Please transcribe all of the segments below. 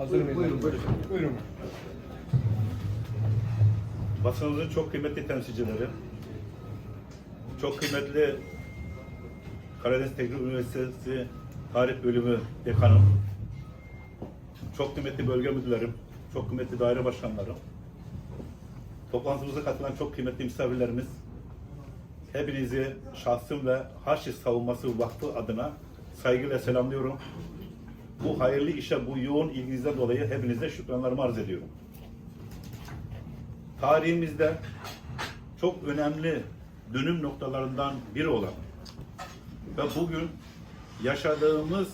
Hazır mıyız? Buyurun, buyurun. Buyurun. Basınımızın çok kıymetli temsilcileri, çok kıymetli Karadeniz Teknik Üniversitesi Tarih Bölümü Dekanım, çok kıymetli bölge müdürlerim, çok kıymetli daire başkanlarım, toplantımıza katılan çok kıymetli misafirlerimiz, hepinizi şahsım ve Haçlı Savunması Vakfı adına saygıyla selamlıyorum. Bu hayırlı işe, bu yoğun ilginizden dolayı hepinize şükranlarımı arz ediyorum tarihimizde çok önemli dönüm noktalarından biri olan ve bugün yaşadığımız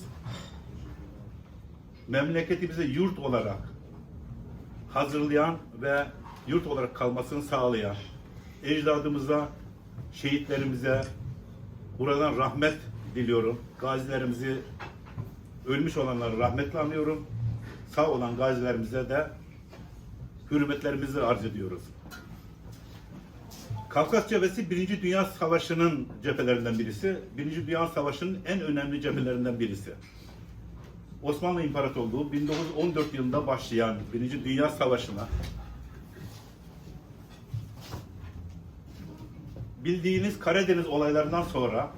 memleketimize yurt olarak hazırlayan ve yurt olarak kalmasını sağlayan ecdadımıza, şehitlerimize buradan rahmet diliyorum. Gazilerimizi ölmüş olanları rahmetle anıyorum. Sağ olan gazilerimize de hürmetlerimizi arz ediyoruz. Kafkas cephesi Birinci Dünya Savaşı'nın cephelerinden birisi. Birinci Dünya Savaşı'nın en önemli cephelerinden birisi. Osmanlı İmparatorluğu 1914 yılında başlayan Birinci Dünya Savaşı'na bildiğiniz Karadeniz olaylarından sonra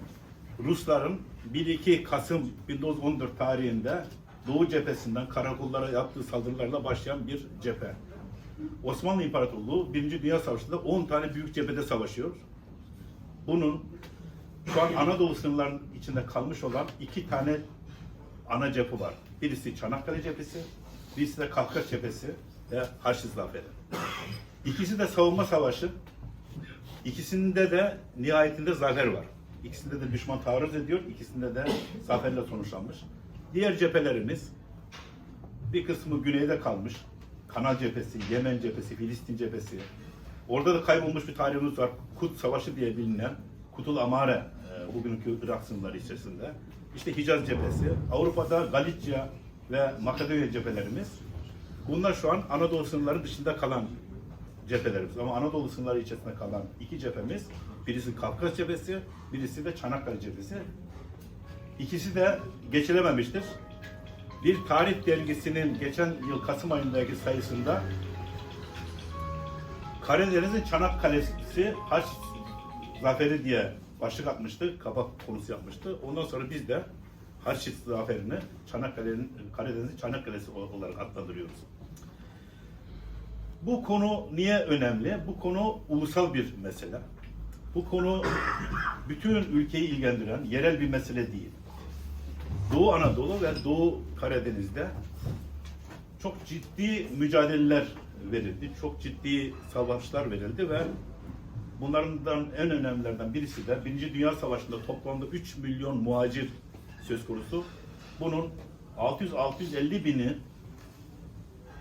Rusların 1-2 Kasım 1914 tarihinde Doğu cephesinden karakollara yaptığı saldırılarla başlayan bir cephe. Osmanlı İmparatorluğu 1. Dünya Savaşı'nda 10 tane büyük cephede savaşıyor. Bunun şu an Anadolu sınırlarının içinde kalmış olan iki tane ana cephe var. Birisi Çanakkale cephesi, birisi de Kafkas cephesi ve Haçlı Zaferi. İkisi de savunma savaşı. İkisinde de nihayetinde zafer var. İkisinde de düşman taarruz ediyor, ikisinde de zaferle sonuçlanmış. Diğer cephelerimiz bir kısmı güneyde kalmış. Kanal cephesi, Yemen cephesi, Filistin cephesi. Orada da kaybolmuş bir tarihimiz var. Kut Savaşı diye bilinen Kutul Amare e, bugünkü Irak sınırları içerisinde. İşte Hicaz cephesi. Avrupa'da Galicia ve Makedonya cephelerimiz. Bunlar şu an Anadolu sınırları dışında kalan cephelerimiz. Ama Anadolu sınırları içerisinde kalan iki cephemiz. Birisi Kafkas cephesi, birisi de Çanakkale cephesi. İkisi de geçilememiştir. Bir tarih dergisinin geçen yıl Kasım ayındaki sayısında Karadeniz'in Çanakkale'si Haç Zaferi diye başlık atmıştı, kapak konusu yapmıştı. Ondan sonra biz de Haç Zaferi'ni Çanakkale'nin Karadeniz'in Çanakkale'si olarak adlandırıyoruz. Bu konu niye önemli? Bu konu ulusal bir mesele. Bu konu bütün ülkeyi ilgilendiren yerel bir mesele değil. Doğu Anadolu ve Doğu Karadeniz'de çok ciddi mücadeleler verildi. Çok ciddi savaşlar verildi ve bunlardan en önemlilerden birisi de Birinci Dünya Savaşı'nda toplamda 3 milyon muhacir söz konusu. Bunun 600-650 bini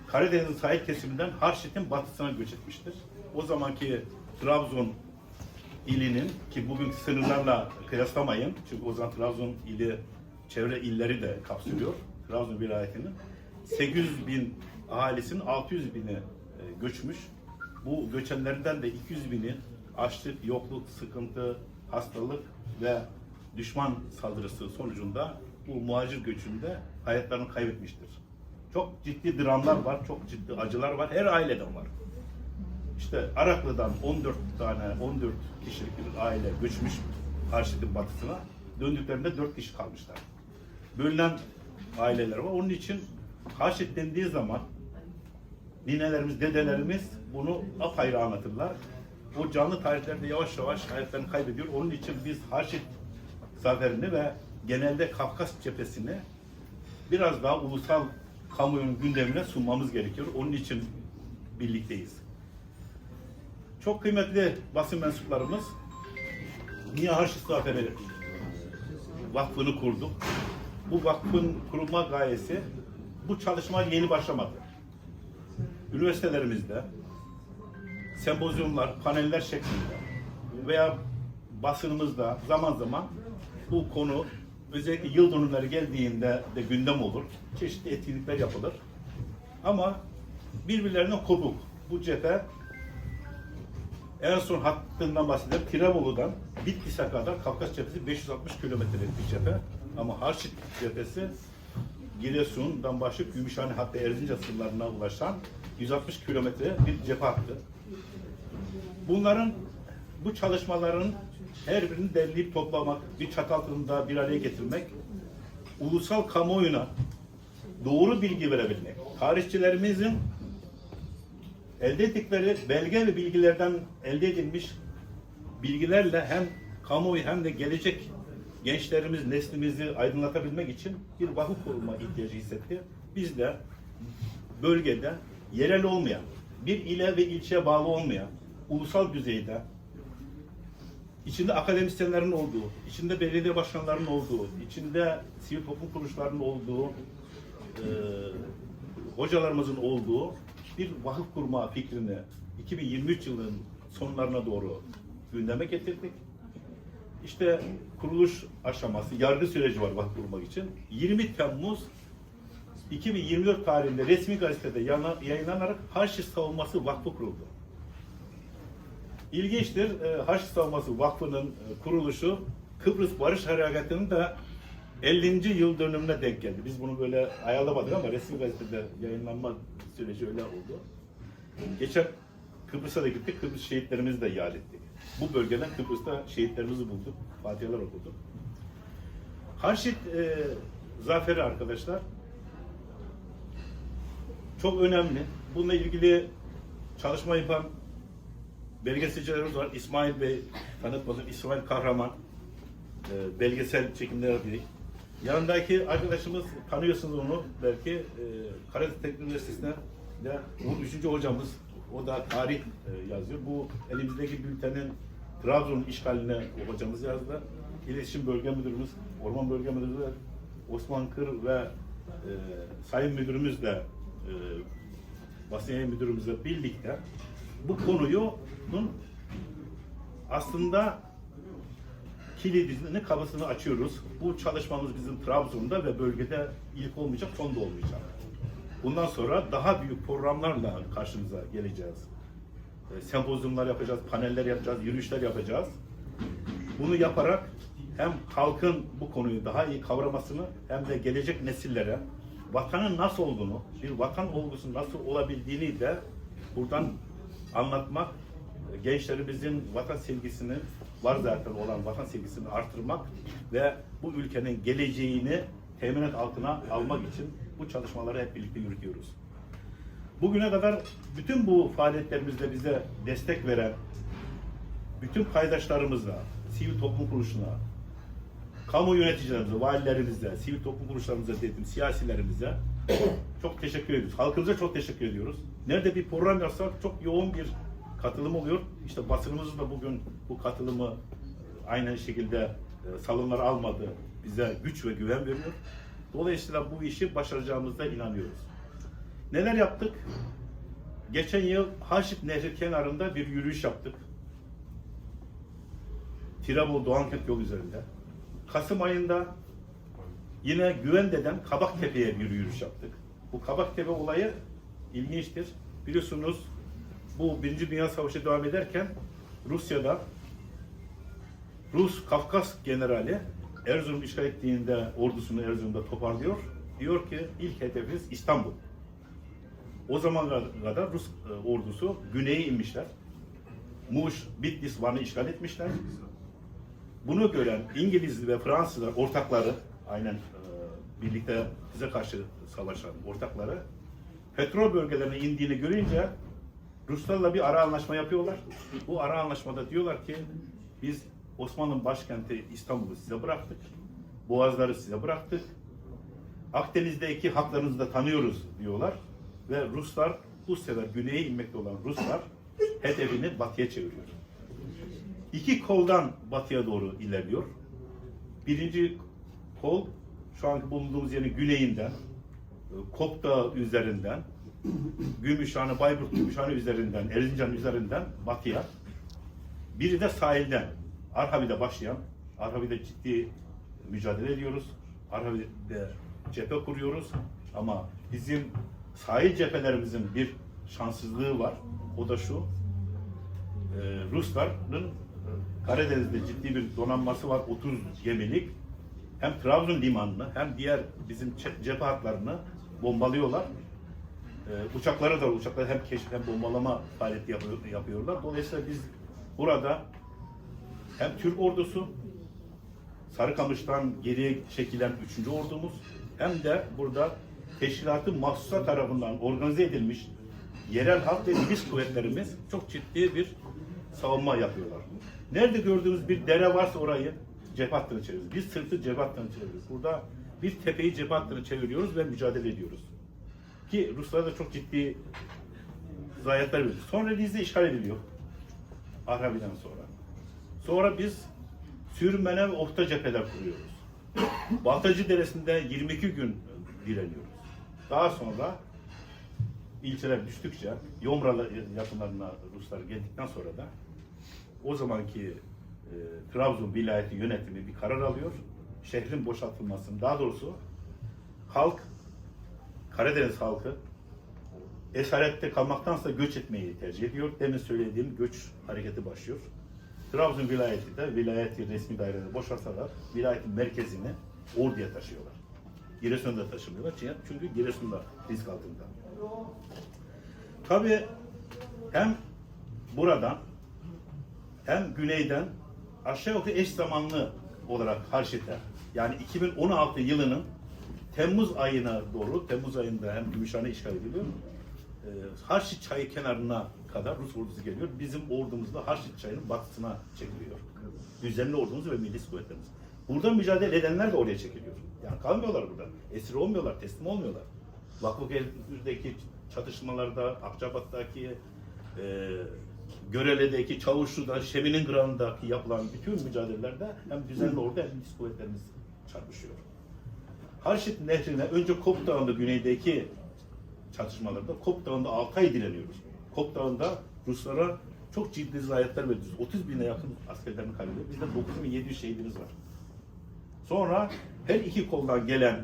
Karadeniz'in sahil kesiminden Harşit'in batısına göç etmiştir. O zamanki Trabzon ilinin ki bugün sınırlarla kıyaslamayın. Çünkü o zaman Trabzon ili çevre illeri de kapsıyor. Trabzon vilayetinin 800 bin ahalisinin 600 bini e, göçmüş. Bu göçenlerden de 200 bini açlık, yokluk, sıkıntı, hastalık ve düşman saldırısı sonucunda bu muhacir göçünde hayatlarını kaybetmiştir. Çok ciddi dramlar var, çok ciddi acılar var. Her aileden var. İşte Araklı'dan 14 tane, 14 kişilik bir aile göçmüş Harşit'in batısına. Döndüklerinde 4 kişi kalmışlar. Bölünen aileler var. Onun için Harşit dendiği zaman ninelerimiz, dedelerimiz bunu apayrı anlatırlar. O canlı tarihlerde yavaş yavaş hayatlarını kaybediyor. Onun için biz Harşit zaferini ve genelde Kafkas cephesini biraz daha ulusal kamuoyunun gündemine sunmamız gerekiyor. Onun için birlikteyiz. Çok kıymetli basın mensuplarımız Niye Harşit Zaferi Vakfı'nı kurduk. Bu vakfın kurulma gayesi bu çalışma yeni başlamadı. Üniversitelerimizde sempozyumlar, paneller şeklinde veya basınımızda zaman zaman bu konu özellikle yıl dönümleri geldiğinde de gündem olur. Çeşitli etkinlikler yapılır. Ama birbirlerinden kopuk. Bu cephe en son hattından bahsedelim. Tirebolu'dan Bitlis'e kadar Kafkas cephesi 560 kilometrelik bir cephe. Ama Harşit cephesi Giresun'dan başlayıp Gümüşhane hatta Erzincan sınırlarına ulaşan 160 kilometre bir cephe hattı. Bunların bu çalışmaların her birini derleyip toplamak, bir çatı altında bir araya getirmek, ulusal kamuoyuna doğru bilgi verebilmek. Tarihçilerimizin elde ettikleri belge ve bilgilerden elde edilmiş bilgilerle hem kamuoyu hem de gelecek gençlerimiz, neslimizi aydınlatabilmek için bir vakıf kurma ihtiyacı hissetti. Biz de bölgede yerel olmayan, bir ile ve ilçeye bağlı olmayan, ulusal düzeyde içinde akademisyenlerin olduğu, içinde belediye başkanlarının olduğu, içinde sivil toplum kuruluşlarının olduğu, e, hocalarımızın olduğu bir vakıf kurma fikrini 2023 yılının sonlarına doğru gündeme getirdik. İşte kuruluş aşaması, yargı süreci var vakıf kurmak için. 20 Temmuz 2024 tarihinde resmi gazetede yayınlanarak Haçlı Savunması Vakfı kuruldu. İlginçtir, e, Haçlı Savunması Vakfı'nın e, kuruluşu Kıbrıs Barış Harekatı'nın da 50. yıl dönümüne denk geldi. Biz bunu böyle ayarlamadık ama resmi gazetede yayınlanma süreci öyle oldu. Geçen Kıbrıs'a da gittik, Kıbrıs şehitlerimizi de yad ettik. Bu bölgeden Kıbrıs'ta şehitlerimizi bulduk, fatihalar okuduk. Harşit e, zaferi arkadaşlar çok önemli. Bununla ilgili çalışma yapan belgeselcilerimiz var. İsmail Bey tanıtmadım. İsmail Kahraman e, belgesel çekimler yapıyor. Yanındaki arkadaşımız tanıyorsunuz onu belki e, Karadeniz Teknik Üniversitesi'nde de bu üçüncü hocamız o da tarih e, yazıyor. Bu elimizdeki bültenin Trabzon işgaline o hocamız yazdı. İletişim Bölge Müdürümüz, Orman Bölge Müdürümüz Osman Kır ve e, Sayın Müdürümüz de e, basın yayın müdürümüzle birlikte bu konuyu aslında kilidini kapısını açıyoruz. Bu çalışmamız bizim Trabzon'da ve bölgede ilk olmayacak, son da olmayacak. Bundan sonra daha büyük programlarla karşınıza geleceğiz. E, sempozyumlar yapacağız, paneller yapacağız, yürüyüşler yapacağız. Bunu yaparak hem halkın bu konuyu daha iyi kavramasını hem de gelecek nesillere vatanın nasıl olduğunu, bir vatan olgusu nasıl olabildiğini de buradan anlatmak, gençlerimizin vatan sevgisini, var zaten olan vatan sevgisini artırmak ve bu ülkenin geleceğini teminat altına almak için bu çalışmaları hep birlikte yürütüyoruz. Bugüne kadar bütün bu faaliyetlerimizde bize destek veren bütün paydaşlarımızla, sivil toplum kuruluşuna, kamu yöneticilerimize, valilerimize, sivil toplum kuruluşlarımıza dedim, siyasilerimize çok teşekkür ediyoruz. Halkımıza çok teşekkür ediyoruz. Nerede bir program yapsak çok yoğun bir katılım oluyor. İşte basınımız da bugün bu katılımı aynı şekilde e, salonlara almadı. Bize güç ve güven veriyor. Dolayısıyla bu işi başaracağımıza inanıyoruz. Neler yaptık? Geçen yıl Haşit Nehri kenarında bir yürüyüş yaptık. Tirebolu Doğankent yol üzerinde. Kasım ayında yine Güvende'den Kabaktepe'ye bir yürüyüş yaptık. Bu Kabaktepe olayı ilginçtir. Biliyorsunuz bu Birinci Dünya Savaşı devam ederken Rusya'da Rus Kafkas generali Erzurum işgal ettiğinde ordusunu Erzurum'da toparlıyor. Diyor ki ilk hedefimiz İstanbul. O zamana kadar Rus e, ordusu güneye inmişler. Muş, Bitlis, Van'ı işgal etmişler. Bunu gören İngiliz ve Fransızlar ortakları, aynen e, birlikte bize karşı savaşan ortakları, petrol bölgelerine indiğini görünce Ruslarla bir ara anlaşma yapıyorlar. Bu ara anlaşmada diyorlar ki biz Osmanlı'nın başkenti İstanbul'u size bıraktık. Boğazları size bıraktık. Akdeniz'deki haklarınızı da tanıyoruz diyorlar. Ve Ruslar sefer güneye inmekte olan Ruslar hedefini batıya çeviriyor. İki koldan batıya doğru ilerliyor. Birinci kol şu anki bulunduğumuz yerin güneyinden, Kop Dağı üzerinden, Gümüşhane, Bayburt Gümüşhane üzerinden, Erzincan üzerinden batıya. Biri de sahilden, Arhavi'de başlayan, Arhavi'de ciddi mücadele ediyoruz. Arhavi'de cephe kuruyoruz. Ama bizim sahil cephelerimizin bir şanssızlığı var. O da şu, e, Rusların e, Karadeniz'de ciddi bir donanması var, 30 gemilik. hem Trabzon limanını hem diğer bizim ce- cephe hatlarını bombalıyorlar. Ee, uçakları da uçaklar hem keşif hem bombalama faaliyeti yapıyor- yapıyorlar. Dolayısıyla biz burada hem Türk ordusu Sarıkamış'tan geriye çekilen 3. ordumuz hem de burada teşkilatı mahsusa tarafından organize edilmiş yerel halk ve milis kuvvetlerimiz çok ciddi bir savunma yapıyorlar. Nerede gördüğünüz bir dere varsa orayı cephe hattına çeviriyoruz. Biz sırtı cephe hattına çeviriyoruz. Burada bir tepeyi cephe hattına çeviriyoruz ve mücadele ediyoruz. Ki Ruslara da çok ciddi zayiatlar veriyor. Sonra Rize işgal ediliyor. Arhavi'den sonra. Sonra biz Sürmene ve Ohta cepheler kuruyoruz. Baltacı Deresi'nde 22 gün direniyoruz. Daha sonra ilçeler düştükçe Yomra yakınlarına Ruslar geldikten sonra da o zamanki e, Trabzon vilayeti yönetimi bir karar alıyor. Şehrin boşaltılmasını, daha doğrusu halk, Karadeniz halkı esarette kalmaktansa göç etmeyi tercih ediyor. Demin söylediğim göç hareketi başlıyor. Trabzon vilayeti de vilayeti resmi daireleri boşaltarak vilayetin merkezini Ordu'ya taşıyorlar. Giresun'da taşımıyorlar. Çünkü Giresun'da risk altında. Tabii hem buradan hem güneyden aşağı yukarı eş zamanlı olarak Harşit'e yani 2016 yılının Temmuz ayına doğru, Temmuz ayında hem Gümüşhane işgal ediliyor. E, Harşit çayı kenarına kadar Rus ordusu geliyor. Bizim ordumuz da Harşit çayının batısına çekiliyor. Düzenli ordumuz ve milis kuvvetlerimiz. Burada mücadele edenler de oraya çekiliyor. Yani kalmıyorlar burada. Esir olmuyorlar, teslim olmuyorlar. Vakfıköy'deki çatışmalarda, Akçabat'taki, e, Görele'deki, Çavuşlu'da, Şemin'in Gran'daki yapılan bütün mücadelelerde hem düzenli ordu hem milis kuvvetlerimiz çarpışıyor. Harşit Nehri'ne önce Kop Dağı'nda güneydeki çatışmalarda Kop Dağı'nda 6 ay direniyoruz. Kop Dağı'nda Ruslara çok ciddi zayiatlar veriyoruz. 30 bine yakın askerlerini kaybediyoruz. Bizde 9700 şehidimiz var. Sonra her iki koldan gelen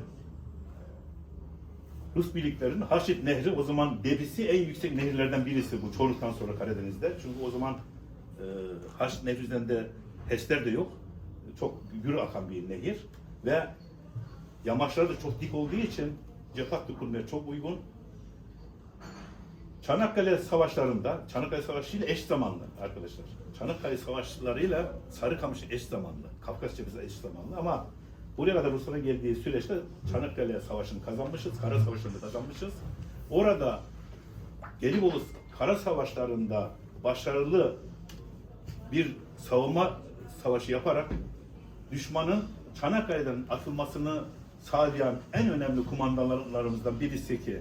Rus birliklerinin Haşit Nehri o zaman debisi en yüksek nehirlerden birisi bu Çorluk'tan sonra Karadeniz'de. Çünkü o zaman e, Haşit Nehri üzerinde HES'ler de yok. Çok gür akan bir nehir ve yamaçları da çok dik olduğu için cephe hattı kurmaya çok uygun. Çanakkale savaşlarında, Çanakkale Savaşı ile eş zamanlı arkadaşlar. Çanakkale savaşlarıyla Sarıkamış eş zamanlı, Kafkas cephesi eş zamanlı ama buraya kadar Ruslara geldiği süreçte Çanakkale Savaşı'nı kazanmışız, Kara Savaşı'nı kazanmışız. Orada Gelibolu Kara Savaşları'nda başarılı bir savunma savaşı yaparak düşmanın Çanakkale'den atılmasını sağlayan en önemli kumandanlarımızdan birisi ki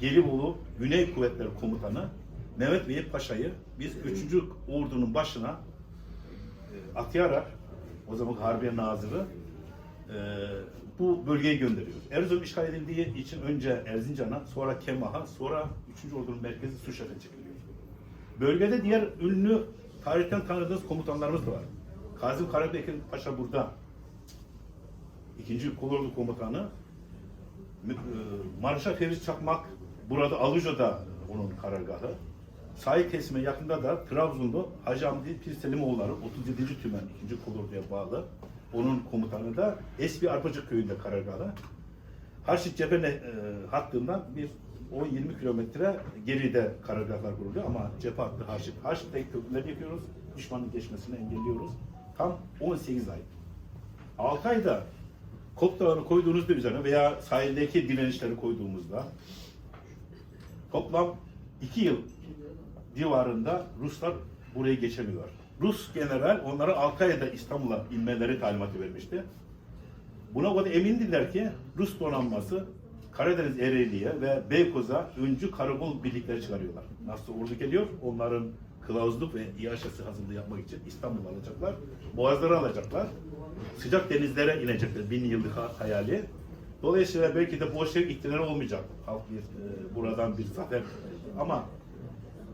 Gelibolu Güney Kuvvetleri Komutanı Mehmet Bey Paşa'yı biz 3. Ordu'nun başına e, atayarak o zaman Harbiye Nazırı e, bu bölgeye gönderiyoruz. Erzurum işgal edildiği için önce Erzincan'a, sonra Kemah'a, sonra 3. Ordu'nun merkezi Suşak'a çekiliyor. Bölgede diğer ünlü tarihten tanıdığınız komutanlarımız da var. Kazım Karabekir Paşa burada. İkinci Kolordu Komutanı. E, Marşal Fevzi Çakmak burada Aluca'da onun karargahı. Sahil kesime yakında da Trabzon'da Hacı Hamdi Pir Selimoğulları 37. Tümen 2. Kolordu'ya bağlı. Onun komutanı da Esbi Arpacık köyünde karargahı. Harşit cephe e, hattından bir 10-20 kilometre geride karargahlar kuruluyor ama cephe hattı Harşit. Harşit'teki köprüleri yapıyoruz. Düşmanın geçmesini engelliyoruz. Tam 18 ay. 6 ayda Kop Dağı'nı koyduğunuzda üzerine veya sahildeki direnişleri koyduğumuzda toplam 2 yıl civarında Ruslar buraya geçemiyorlar. Rus general onlara 6 ayda İstanbul'a inmeleri talimatı vermişti. Buna kadar emindiler ki Rus donanması Karadeniz Ereğli'ye ve Beykoz'a öncü karakol birlikleri çıkarıyorlar. Nasıl ordu geliyor? Onların kılavuzluk ve iaşesi hazırlığı yapmak için İstanbul'u alacaklar. Boğazları alacaklar. Sıcak denizlere inecekler. Bin yıllık ha- hayali. Dolayısıyla belki de Bolşevik ihtilali olmayacak. Halk bir, e, buradan bir zafer. Ama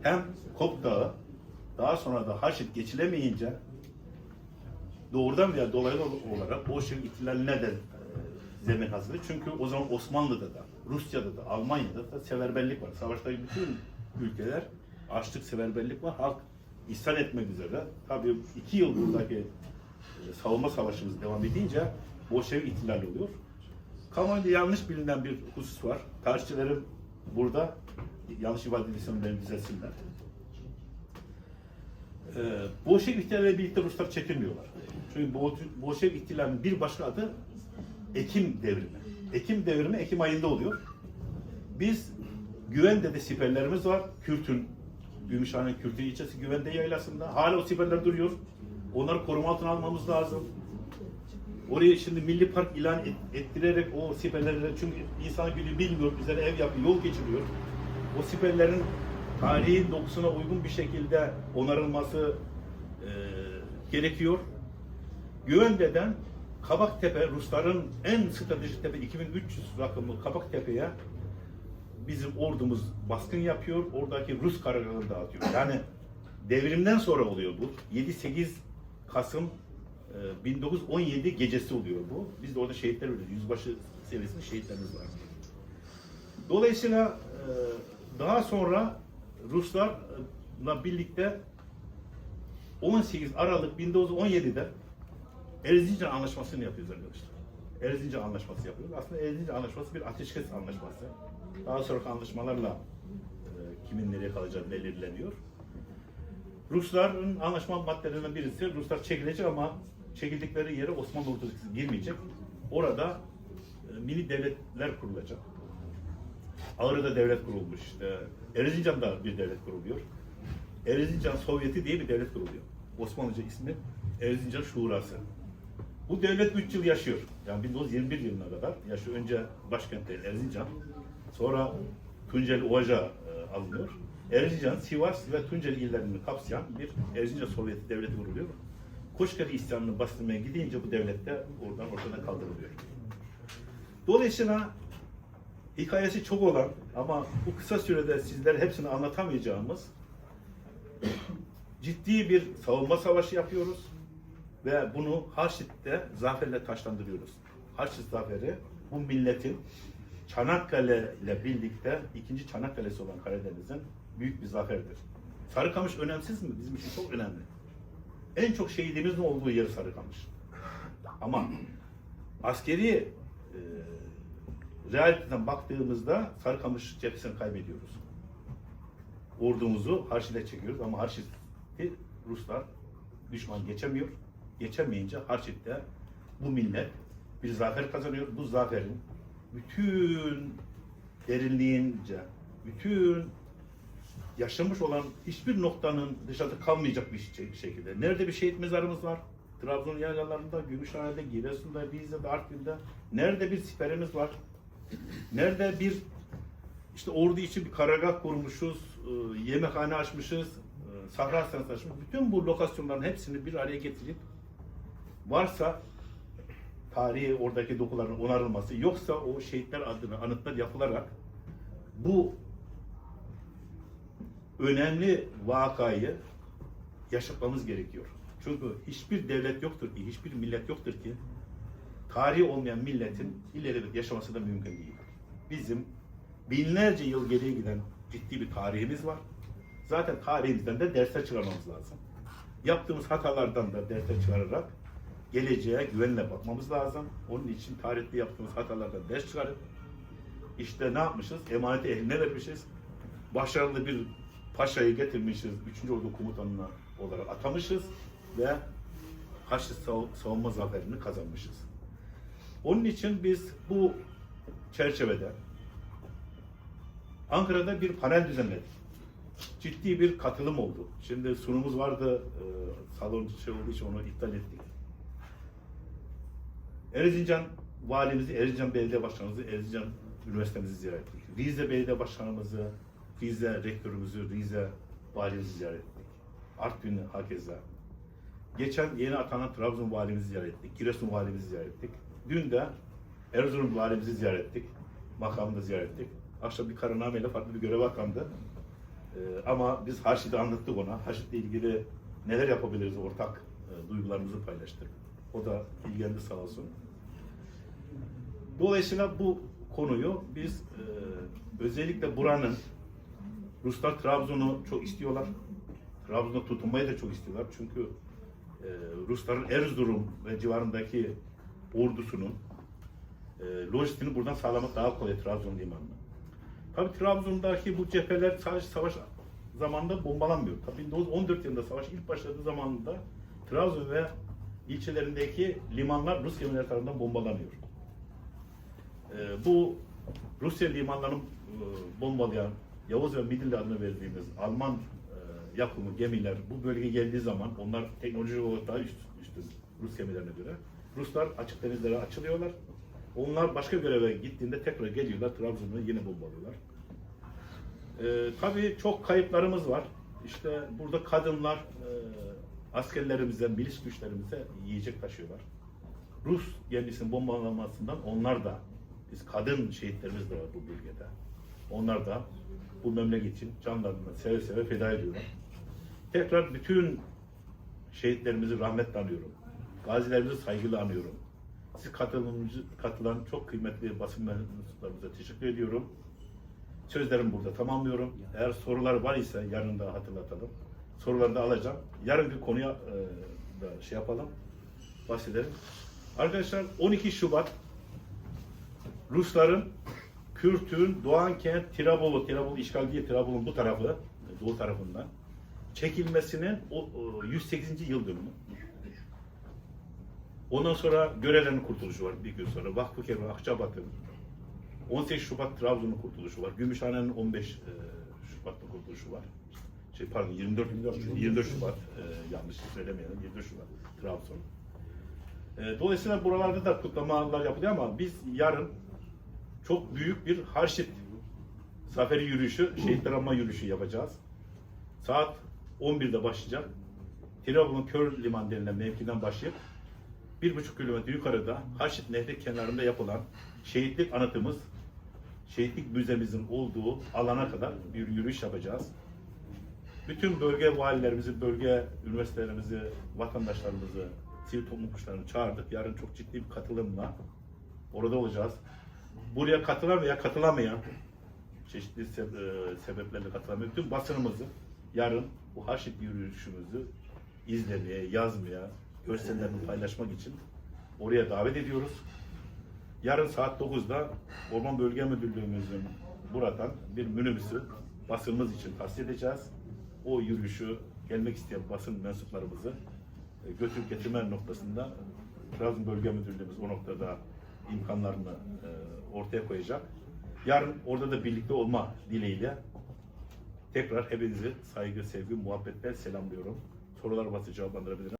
hem Kop Dağı daha sonra da Haşit geçilemeyince doğrudan veya dolaylı olarak Bolşevik ihtilaline de e, zemin hazırladı. Çünkü o zaman Osmanlı'da da, Rusya'da da, Almanya'da da seferberlik var. Savaştaki bütün ülkeler açlık, seferberlik var. Halk isyan etmek üzere. Tabii iki yıl buradaki e, savunma savaşımız devam edince Bolşevik ihtilali oluyor. Kamuoyunda yanlış bilinen bir husus var. Tarihçilerim burada yanlış ifade ediyorsam beni düzelsinler. Ee, Bolşevik ihtilaliyle birlikte Ruslar çekilmiyorlar. Çünkü Bol- Bolşevik ihtilalinin bir başka adı Ekim devrimi. Ekim devrimi Ekim ayında oluyor. Biz Güvende'de siperlerimiz var. Kürt'ün, Gümüşhane Kürt'ün ilçesi Güvende yaylasında. Hala o siperler duruyor. Onları koruma altına almamız lazım. Orayı şimdi milli park ilan et- ettirerek o siperlerle çünkü insan günü bilmiyor, üzerine ev yapıyor, yol geçiriyor. O siperlerin tarihi dokusuna uygun bir şekilde onarılması e, gerekiyor. Güvende'den Kabaktepe, Rusların en stratejik tepe 2300 rakımlı Kabaktepe'ye bizim ordumuz baskın yapıyor. Oradaki Rus karargahını dağıtıyor. Yani devrimden sonra oluyor bu. 7-8 Kasım e, 1917 gecesi oluyor bu. Biz de orada şehitler ölüyoruz. Yüzbaşı seviyesinde şehitlerimiz var. Dolayısıyla e, daha sonra Ruslarla birlikte 18 Aralık 1917'de Erzincan Anlaşması'nı yapıyoruz arkadaşlar. Erzincan Anlaşması yapıyoruz. Aslında Erzincan Anlaşması bir ateşkes anlaşması. Daha sonraki anlaşmalarla e, kimin nereye kalacağı belirleniyor. Rusların anlaşma maddelerinden birisi Ruslar çekilecek ama çekildikleri yere Osmanlı ordusu girmeyecek. Orada e, mini devletler kurulacak. Ağrı'da devlet kurulmuş. İşte Erzincan'da bir devlet kuruluyor. Erzincan Sovyeti diye bir devlet kuruluyor. Osmanlıca ismi Erzincan Şurası. Bu devlet 3 yıl yaşıyor. Yani 1921 yılına kadar yaşıyor. Önce başkentte Erzincan, sonra Tunceli Ovaca e, alınıyor. Erzincan, Sivas ve Tunceli illerini kapsayan bir Erzincan Sovyeti devleti kuruluyor. Koşkari isyanını bastırmaya gidince bu devlet de oradan ortadan kaldırılıyor. Dolayısıyla hikayesi çok olan ama bu kısa sürede sizlere hepsini anlatamayacağımız ciddi bir savunma savaşı yapıyoruz ve bunu Harşit'te zaferle taşlandırıyoruz. Harşit zaferi bu milletin Çanakkale ile birlikte ikinci Çanakkale'si olan Karadeniz'in büyük bir zaferdir. Sarıkamış önemsiz mi? Bizim için çok önemli. En çok şehidimizin olduğu yer Sarıkamış. Ama askeri e, realiteden baktığımızda Sarıkamış cephesini kaybediyoruz. Ordumuzu Harşit'e çekiyoruz ama Harşit'i Ruslar düşman geçemiyor. Geçemeyince Harşit'te bu millet bir zafer kazanıyor. Bu zaferin bütün derinliğince, bütün yaşamış olan hiçbir noktanın dışarıda kalmayacak bir şey- şekilde. Nerede bir şehit mezarımız var? Trabzon yaylalarında, Gümüşhane'de, Giresun'da, Rize'de, Artvin'de. Nerede bir siperimiz var? Nerede bir işte ordu için bir karargah kurmuşuz, e, yemekhane açmışız, e, sahra hastanesi açmışız. Bütün bu lokasyonların hepsini bir araya getirip varsa tarihi oradaki dokuların onarılması, yoksa o şehitler adına anıtlar yapılarak bu önemli vakayı yaşatmamız gerekiyor. Çünkü hiçbir devlet yoktur ki, hiçbir millet yoktur ki tarihi olmayan milletin ileri yaşaması da mümkün değil. Bizim binlerce yıl geriye giden ciddi bir tarihimiz var. Zaten tarihimizden de dersler çıkarmamız lazım. Yaptığımız hatalardan da dersler çıkararak geleceğe güvenle bakmamız lazım. Onun için tarihte yaptığımız hatalardan ders çıkarıp işte ne yapmışız? Emaneti eline vermişiz. Başarılı bir paşayı getirmişiz. 3. Ordu komutanına olarak atamışız ve Haçlı sav- savunma zaferini kazanmışız. Onun için biz bu çerçevede Ankara'da bir panel düzenledik. Ciddi bir katılım oldu. Şimdi sunumumuz vardı, e, salon şey olduğu için onu iptal ettik. Erzincan valimizi, Erzincan Belediye Başkanımızı, Erzincan Üniversitemizi ziyaret ettik. Rize Belediye Başkanımızı, Rize Rektörümüzü, Rize valimizi ziyaret ettik. Artvin'i hakeza. Geçen yeni atanan Trabzon valimizi ziyaret ettik. Giresun valimizi ziyaret ettik. Dün de Erzurum valimizi ziyaret ettik. Makamını ziyaret ettik. Akşam bir kararnameyle farklı bir görev atandı. Ee, ama biz Haşit'i anlattık ona. Haşit'le ilgili neler yapabiliriz ortak e, duygularımızı paylaştık. O da ilgilendi sağ olsun. Dolayısıyla bu konuyu biz e, özellikle buranın Ruslar Trabzon'u çok istiyorlar. Trabzon'da tutunmayı da çok istiyorlar. Çünkü e, Rusların Erzurum ve civarındaki ordusunun e, lojistiğini buradan sağlamak daha kolay Trabzon limanına. Tabii Trabzon'daki bu cepheler sadece savaş zamanında bombalanmıyor. Tabii 1914 yılında savaş ilk başladığı zamanında Trabzon ve ilçelerindeki limanlar Rus gemileri tarafından bombalanıyor. Ee, bu Rusya limanlarını e, bombalayan Yavuz ve Midilli adını verdiğimiz Alman e, yapımı gemiler bu bölgeye geldiği zaman onlar teknoloji olarak daha üst, üstün Rus gemilerine göre. Ruslar açık denizlere açılıyorlar. Onlar başka göreve gittiğinde tekrar geliyorlar Trabzon'u yine bombalıyorlar. Ee, tabii çok kayıplarımız var. İşte burada kadınlar e, askerlerimize, milis güçlerimize yiyecek taşıyorlar. Rus gemisinin bombalanmasından onlar da, biz kadın şehitlerimiz de var bu bölgede. Onlar da bu memleket için canlarını seve seve feda ediyorlar. Tekrar bütün şehitlerimizi rahmetle anıyorum. Gazilerimizi saygıyla anıyorum. Siz katılan çok kıymetli basın mensuplarımıza teşekkür ediyorum. Sözlerimi burada tamamlıyorum. Eğer sorular var ise yarın da hatırlatalım. Soruları da alacağım. Yarınki konuya e, da şey yapalım. Bahsedelim. Arkadaşlar 12 Şubat Rusların Kürt'ün Doğankent, Tirabolu, Tirabolu işgal değil, Tirabol'un bu tarafı, doğu tarafından çekilmesinin o, o 108. yıl dönümü. Ondan sonra Görelerin kurtuluşu var bir gün sonra. Vakfıkebir, Akçabat'ın 18 Şubat Trabzon'un kurtuluşu var. Gümüşhane'nin 15 e, Şubat'ta kurtuluşu var. Şey pardon 24 24 Şubat e, yanlış söylemeyelim 24 Şubat Trabzon. E, dolayısıyla buralarda da kutlamalar yapılıyor ama biz yarın çok büyük bir harşit zaferi yürüyüşü, şehitler anma yürüyüşü yapacağız. Saat 11'de başlayacak. Trabzon Kör Liman denilen mevkiden başlayıp bir buçuk kilometre yukarıda Harşit Nehri kenarında yapılan şehitlik anıtımız, şehitlik müzemizin olduğu alana kadar bir yürüyüş yapacağız. Bütün bölge valilerimizi, bölge üniversitelerimizi, vatandaşlarımızı, sivil toplum kuruluşlarını çağırdık. Yarın çok ciddi bir katılımla orada olacağız. Buraya katılan veya katılamayan, çeşitli se- e, sebeplerle katılamayan tüm basınımızı yarın bu Harşit yürüyüşümüzü izlemeye, yazmaya, görsellerini paylaşmak için oraya davet ediyoruz. Yarın saat 9'da Orman Bölge Müdürlüğümüzün buradan bir minibüsü basınımız için tahsis edeceğiz. O yürüyüşü gelmek isteyen basın mensuplarımızı e, götürüp getirme noktasında Trabzon Bölge Müdürlüğümüz o noktada imkanlarını e, ortaya koyacak. Yarın orada da birlikte olma dileğiyle tekrar hepinizi saygı, sevgi, muhabbetle selamlıyorum. Sorular varsa cevaplandırabilirim.